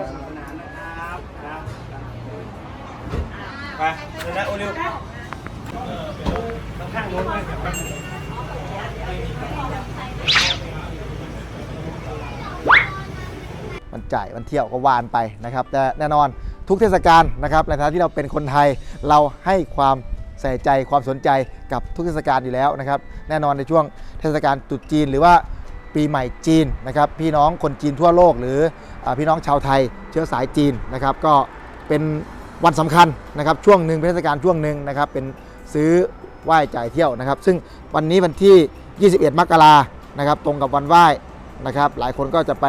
็สนุกสนานนะครับครับไปเดี๋ยวนะโอเร็วข้างโน้นไหมครับมันจ่ายมันเที่ยวก็วานไปนะครับแต่แน่นอนทุกเทศกาลนะครับในฐานะที่เราเป็นคนไทยเราให้ความใส่ใจความสนใจกับทุกเทศกาลอยู่แล้วนะครับ แน่นอนในช่วงเทศกาลตรุษจีนหรือว่า ปีใหม่จีนนะครับพี่น้องคนจีนทั่วโลก หรืออพี่น้องชาวไทยเชื้อสายจีนนะครับก็เป็นวันสำคัญนะครับช่วงหนึ่งเป็นเทศกาลช่วงหนึ่งนะครับเป็นซื้อไหว้จ่ายเที่ยวนะครับ ซึ่งวันนี้วันที่ 21 มกรานะครับตรงกับวันไหว้นะครับหลายคนก็จะไป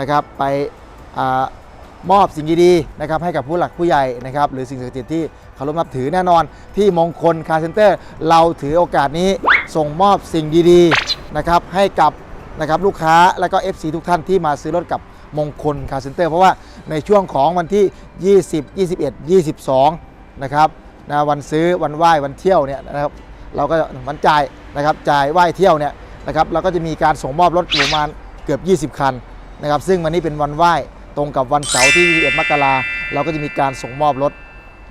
นะครับไปอมอบสิ่งดีๆนะครับให้กับผู้หลักผู้ใหญ่นะครับหรือสิ่งศักดิ์สิทธิ์ที่เคารพนับถือแน่นอน ที่มงคลคาร์เซนเตอร์ เราถือโอกาสนี้ส่งมอบสิ่งดีๆนะครับให้กับ นะครับลูกค้าและก็ FC ทุกท่านที่มาซื้อรถกับมงคลคาร์เซนเตอร์เพราะว่าในช่วงของวันที่ 20 21 22 นะครับนะวันซื้อวันไหว้วันเที่ยวเนี่ยนะครับเราก็วันจ่ายนะครับจ่ายไหว้เที่ยวเนี่ยนะครับเราก็จะมีการส่งมอบรถประมาณเกือบ 20 คันนะครับซึ่งวันนี้เป็นวันไหว้ตรงกับวันเสาร์ที่ 21 มกราเราก็จะมีการส่งมอบรถ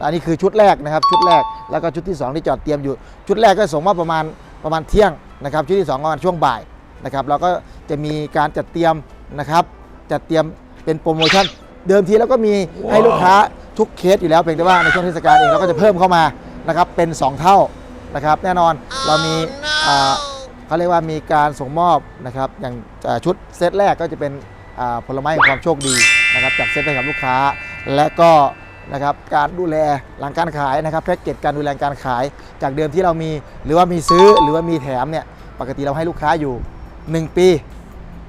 อันนี้คือชุดแรกนะครับชุดแรกแล้วก็ชุดที่ 2 ที่จอดเตรียมอยู่ ชุดแรกก็ส่งมอบประมาณประมาณเที่ยงนะครับชุดที่ 2 ประมาณช่วงบ่าย นะครับเราก็จะมีการจัดเตรียมนะครับจัดเตรียมเป็นโปรโมชั่นเดิมทีแล้วก็มีให้ลูกค้าทุกเคสอยู่แล้วเพียงแต่ว่าในช่วงเทศกาลเองเราก็จะเพิ่มเข้ามานะครับเป็น 2 เท่านะครับแน่นอนเรามีอ่าเขาเรียกว่ามีการส่งมอบนะครับอย่างอ่าชุดเซตแรกก็จะเป็นอ่าผลไม้แห่งความโชคดีนะครับจากเซตให้กับลูกค้า และก็นะครับการดูแลหลังการขายนะครับแพ็กเกจการดูแลการขายจากเดิมที่เรามี หรือว่ามีซื้อหรือว่ามีแถมเนี่ยปกติเราให้ลูกค้าอยู่ 1 ปี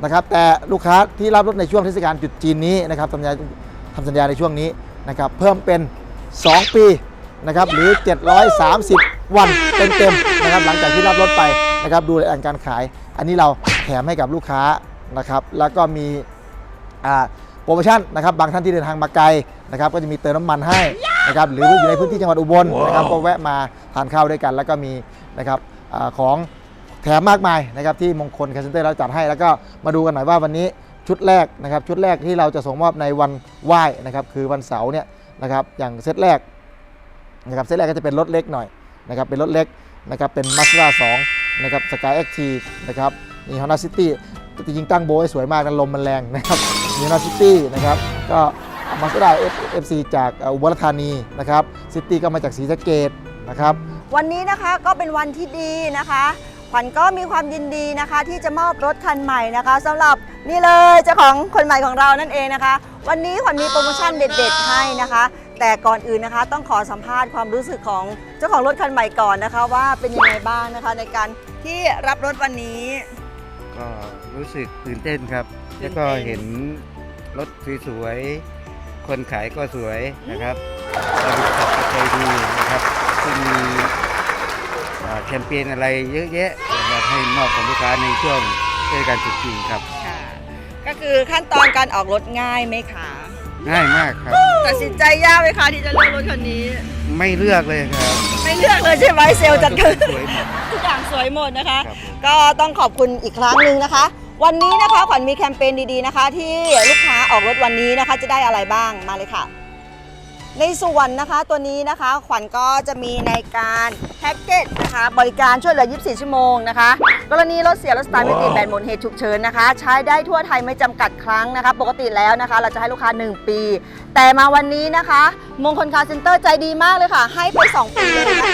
นะครับแต่ลูกค้าที่รับรถในช่วงเทศกาลจุดจีนนี้นะครับทำสัญญาทำสัญญาในช่วงนี้นะครับเพิ่มเป็น 2 ปีนะครับหรือ 730 วันเต็มๆนะครับหลังจากที่รับรถไปนะครับดูแลการขาย อันนี้เราแถมให้กับลูกค้านะครับแล้วก็มีโปรโมชั่นนะครับบางท่านที่เดินทางมาไกลนะครับก็จะมีเติมน้ำมันให้นะครับหรืออยู่ในพื้นที่จังหวัดอุบลนะครับก็แวะมาทานข้าวด้วยกัน แล้วก็มีนะครับอของ แถมมากมายนะครับที่มงคลแคาเซนเตอร์เราจัดให้แล้วก็มาดูกันหน่อยว่าวันนี้ชุดแรกนะครับชุดแรกที่เราจะส่งมอบในวันไหว้นะครับคือวันเสาร์เนี่ยนะครับอย่างเซตแรกนะครับเซตแรกก็จะเป็นรถเล็กหน่อยนะครับเป็นรถเล็กนะครับเป็น Mazda 2นะครับ Sky Active นะครับมี Honda City จริงตั้งโบไว้สวยมากนะลมมันแรงนะครับมี Honda City นะครับก็มาสด้า FC จากเอ่ออุบลธานีนะครับซิตี้ก็มาจากศรีสะเกดนะครับ วันนี้นะคะก็เป็นวันที่ดีนะคะ ขวัญก็มีความยินดีนะคะที่จะมอบรถคันใหม่นะคะสำหรับนี่เลยเจ้าของคนใหม่ของเรานั่นเองนะคะ วันนี้ขวัญมีโปรโมชั่นเด็ด ๆ ให้นะคะ แต่ก่อนอื่นนะคะ ต้องขอสัมภาษณ์ความรู้สึกของเจ้าของรถคันใหม่ก่อนนะคะ ว่าเป็นยังไงบ้างนะคะในการที่รับรถวันนี้ ก็รู้สึกตื่นเต้นครับตื่นเต้นแล้วก็เห็นรถสวยๆคนขายก็สวยนะครับ แคมเปญอะไรเยอะแยะนะครับให้มอบกับลูกค้าในช่วงเทศกาลตรุษจีนครับ ค่ะ ก็คือขั้นตอนการออกรถง่ายไหมคะง่ายมากครับ ตัดสินใจยากไหมคะที่จะเลือกรถคันนี้ ไม่เลือกเลยครับ ไม่เลือกเลยใช่ไหมเซลล์จัดการ สวยหมด ทุกอย่างสวยหมดนะคะ ครับผม ก็ต้องขอบคุณอีกครั้งหนึ่งนะคะ วันนี้นะคะขวัญมีแคมเปญดีๆนะคะ ที่ลูกค้าออกรถวันนี้นะคะจะได้อะไรบ้างมาเลยค่ะ ในส่วนนะคะตัวนี้นะคะขวัญก็จะมีในการแพ็กเกจนะคะ บริการช่วยเหลือ 24 ชั่วโมงนะคะ กรณีรถเสียรถสตาร์ทไม่ติดแบนหมดเหตุฉุกเฉินนะคะ ใช้ได้ทั่วไทยไม่จำกัดครั้งนะคะ ปกติแล้วนะคะ เราจะให้ลูกค้า 1 ปี แต่มาวันนี้นะคะ มงคลคาร์เซ็นเตอร์ใจดีมากเลยค่ะ ให้ไป 2 ปีเลยนะคะ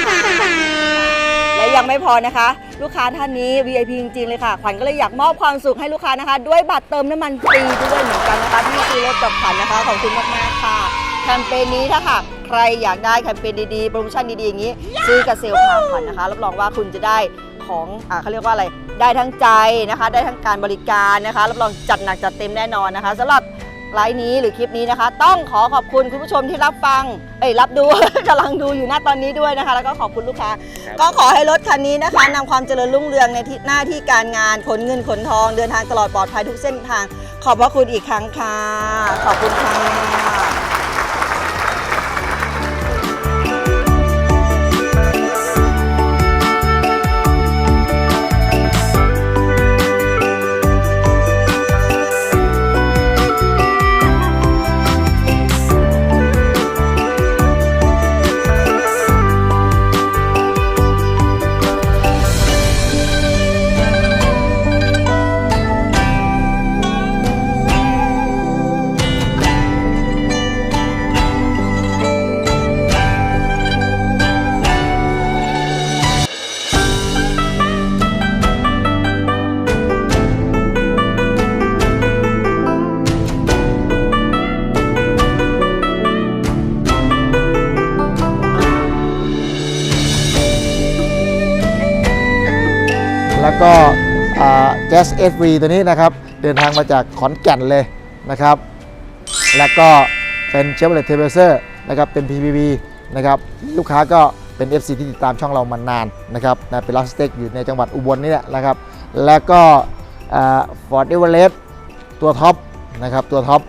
และยังไม่พอนะคะ ลูกค้าท่านนี้ VIP จริงๆเลยค่ะ ขวัญก็เลยอยากมอบความสุขให้ลูกค้านะคะ ด้วยบัตรเติมน้ำมันฟรีด้วยเหมือนกันนะคะที่ซื้อรถกับขวัญนะคะขอบคุณมากๆค่ะ แคมเปญนี้ถ้าหากใครอยากได้แคมเปญดีๆ โปรโมชั่นดีๆ อย่างนี้ ซื้อกับเซลล์พาขวัญนะคะ รับรองว่าคุณจะได้ของอ่าเขาเรียกว่าอะไร ได้ทั้งใจนะคะ ได้ทั้งการบริการนะคะ รับรองจัดหนักจัดเต็มแน่นอนนะคะสำหรับไลฟ์นี้หรือคลิปนี้นะคะ ต้องขอขอบคุณคุณผู้ชมที่รับฟัง เอ้ยรับดู กำลังดูอยู่หน้าตอนนี้ด้วยนะคะ แล้วก็ขอบคุณลูกค้าก็ขอให้รถคันนี้นะคะนำความเจริญรุ่งเรืองในที่หน้าที่การงานขนเงินขนทอง เดินทางตลอดปลอดภัยทุกเส้นทาง ขอบพระคุณอีกครั้งค่ะ ขอบคุณค่ะ แล้วก็แจ๊สเอสวีตัวนี้นะครับ เดินทางมาจากขอนแก่นเลยนะครับ และก็เป็นเชฟเ r ร t เทเบเซอร์นะครับเป็น PPV นะครับลูกค้าก็เป็น FC ที่ติดตามช่องเรามานานนะครับนะเป็นลาสเต็กอยู่ในจังหวัดอุบลนี่แหละนะครับ แล้วก็ฟอร์ดเอเวอเรสต์ตัวท็อปนะครับตัวท็อป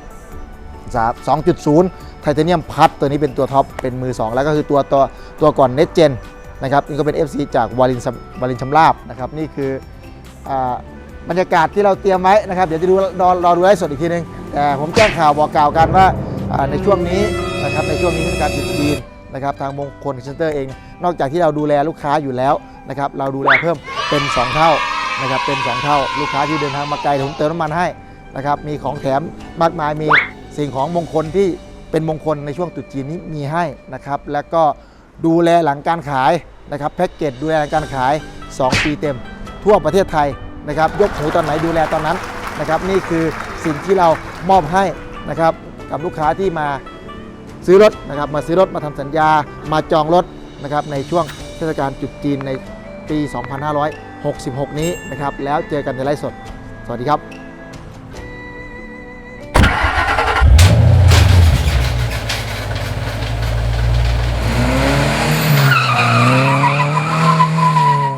2.0 ไทเทเนียมพัดตัวนี้เป็นตัวท็อปเป็นมือ 2 แล้วก็คือตัวตัวตัวก่อนเน็ตเจน นะครับนี่ก็เป็น FC จากวาลินวาลินชำราบนะครับนี่คืออบรรยากาศที่เราเตรียมไว้นะครับ เดี๋ยวจะดูรอรอดูไลฟ์สดอีกทีนึงแต่ผมแจ้งข่าวบอกกล่าวกันว่าในช่วงนี้นะครับในช่วงนี้เทศกาลตรุษจีนนะครับทางมงคลเซ็นเตอร์เอง นอกจากที่เราดูแลลูกค้าอยู่แล้วนะครับเราดูแลเพิ่มเป็น 2 เท่านะครับเป็น 2 เท่า ลูกค้าที่เดินทางมาไกลผมเติมน้ำมันให้นะครับมีของแถมมากมายมีสิ่งของมงคลที่เป็นมงคลในช่วงตรุษจีนนี้มีให้นะครับ แล้วก็ดูแลหลังการขาย นะครับแพ็กเกจดูแลการขาย 2 ปีเต็ม ทั่วประเทศไทยนะครับยกหูตอนไหนดูแลตอนนั้นนะครับนี่คือสิ่งที่เรามอบให้นะครับกับลูกค้าที่มาซื้อรถนะครับมาซื้อรถมาทำสัญญามาจองรถนะครับในช่วงเทศกาลจุดจีนในปี 2566 นี้นะครับแล้วเจอกันในไลฟ์สด สวัสดีครับ